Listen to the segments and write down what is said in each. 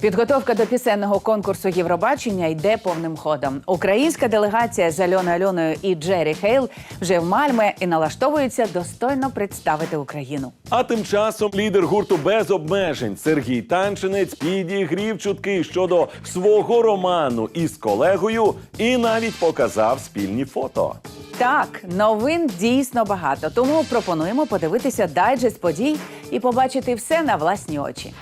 Підготовка до пісенного конкурсу Євробачення йде повним ходом. Українська делегація з Альоною Альоною і Джері Хейл вже в Мальме і налаштовуються достойно представити Україну. А тим часом лідер гурту без обмежень Сергій Танчинець підігрів чутки щодо свого роману із колегою і навіть показав спільні фото. Так, новин дійсно багато, тому пропонуємо подивитися дайджест подій і побачити все на власні очі.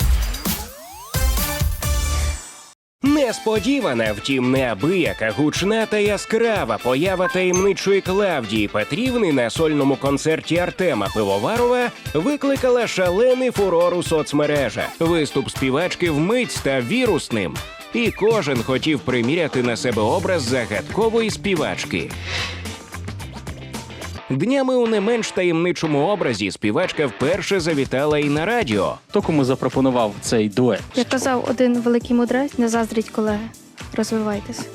Несподівана, втім, неабияка гучна та яскрава поява таємничої Клавдії Петрівни на сольному концерті Артема Пивоварова викликала шалений фурор у соцмережах. Виступ співачки вмить став вірусним. І кожен хотів приміряти на себе образ загадкової співачки. Днями у не менш таємничому образі співачка вперше завітала і на радіо. Хто кому запропонував цей дует? Як казав один великий мудрець, не заздріть колеги. Розвивайтесь.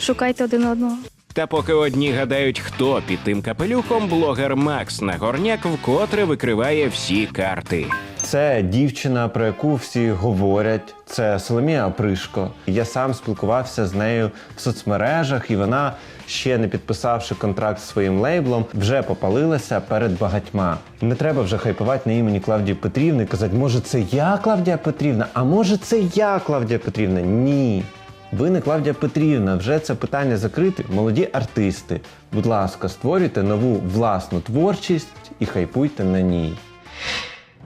Шукайте один одного. Та поки одні гадають, хто під тим капелюхом, блогер Макс Нагорняк вкотре викриває всі карти. Це дівчина, про яку всі говорять. Це Соломія Опришко. Я сам спілкувався з нею в соцмережах, і вона, ще не підписавши контракт зі своїм лейблом, вже попалилася перед багатьма. Не треба вже хайпувати на імені Клавдії Петрівни і казати, може, це я Клавдія Петрівна, а може, це я Клавдія Петрівна. Ні. Ви не Клавдія Петрівна, вже це питання закрите. Молоді артисти. Будь ласка, створюйте нову власну творчість і хайпуйте на ній.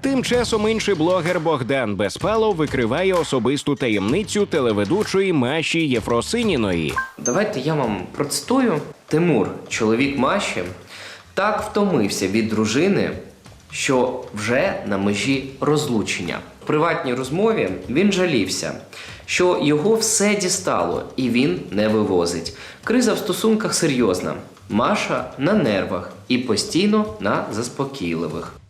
Тим часом інший блогер Богдан Безпалов викриває особисту таємницю телеведучої Маші Єфросиніної. Давайте я вам процитую. Тимур, чоловік Маші, так втомився від дружини, що вже на межі розлучення. В приватній розмові він жалівся, що його все дістало і він не вивозить. Криза в стосунках серйозна. Маша на нервах і постійно на заспокійливих.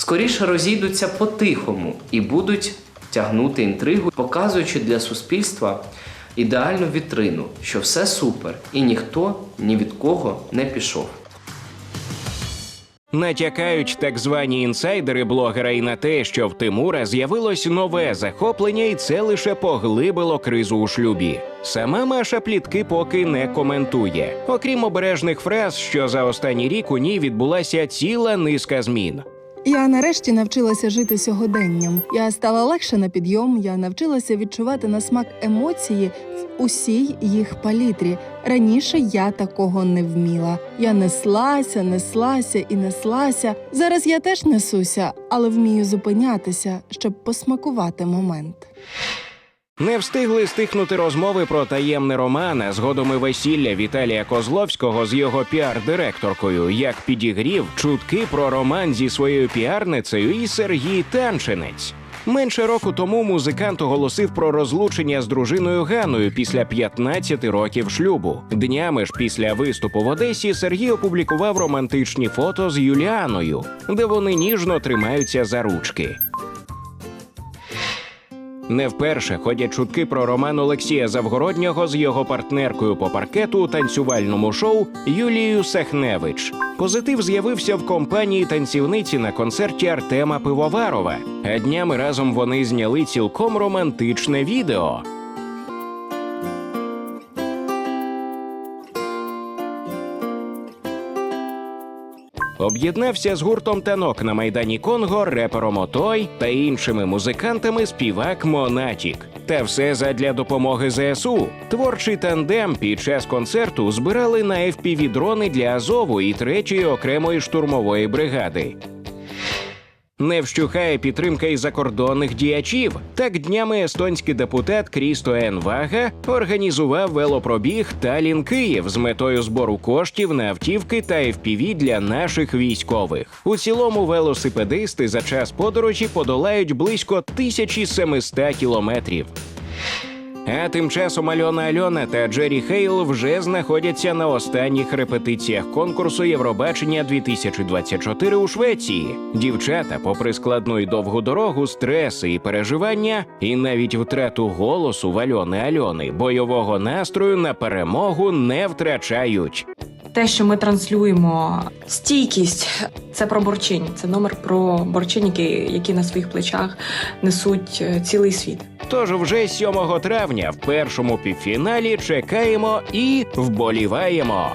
Скоріше розійдуться по-тихому і будуть тягнути інтригу, показуючи для суспільства ідеальну вітрину, що все супер, і ніхто ні від кого не пішов. Натякають так звані інсайдери блогера і на те, що в Тимура з'явилось нове захоплення, і це лише поглибило кризу у шлюбі. Сама Маша плітки поки не коментує, окрім обережних фраз, що за останній рік у ній відбулася ціла низка змін. Я нарешті навчилася жити сьогоденням. Я стала легше на підйом. Я навчилася відчувати на смак емоції в усій їх палітрі. Раніше я такого не вміла. Я неслася, неслася і неслася. Зараз я теж несуся, але вмію зупинятися, щоб посмакувати момент. Не встигли стихнути розмови про таємний роман, а згодом і весілля Віталія Козловського з його піар-директоркою, як підігрів чутки про роман зі своєю піарницею і Сергій Танчинець. Менше року тому музикант оголосив про розлучення з дружиною Ганою після 15 років шлюбу. Днями ж після виступу в Одесі Сергій опублікував романтичні фото з Юліаною, де вони ніжно тримаються за ручки. Не вперше ходять чутки про роман Олексія Завгороднього з його партнеркою по паркету у танцювальному шоу Юлією Сахневич. Позитив з'явився в компанії танцівниці на концерті Артема Пивоварова. А днями разом вони зняли цілком романтичне відео. Об'єднався з гуртом танок на майдані Конго, репером Отой та іншими музикантами співак Монатік. Та все задля допомоги ЗСУ. Творчий тандем під час концерту збирали на fpv дрони для Азову і третьої окремої штурмової бригади. Не вщухає підтримка і закордонних діячів. Так днями естонський депутат Крісто Енвага організував велопробіг Талін Київ з метою збору коштів на автівки та FPV для наших військових. У цілому велосипедисти за час подорожі подолають близько 1700 кілометрів. А тим часом Альона Альона та Джері Хейл вже знаходяться на останніх репетиціях конкурсу Євробачення 2024 у Швеції. Дівчата, попри складну і довгу дорогу, стреси і переживання, і навіть втрату голосу в Альони Альони бойового настрою на перемогу не втрачають. Те, що ми транслюємо стійкість, це про борчинь. Це номер про борчинь, які, які на своїх плечах несуть е, цілий світ. Тож вже 7 травня в першому півфіналі чекаємо і вболіваємо.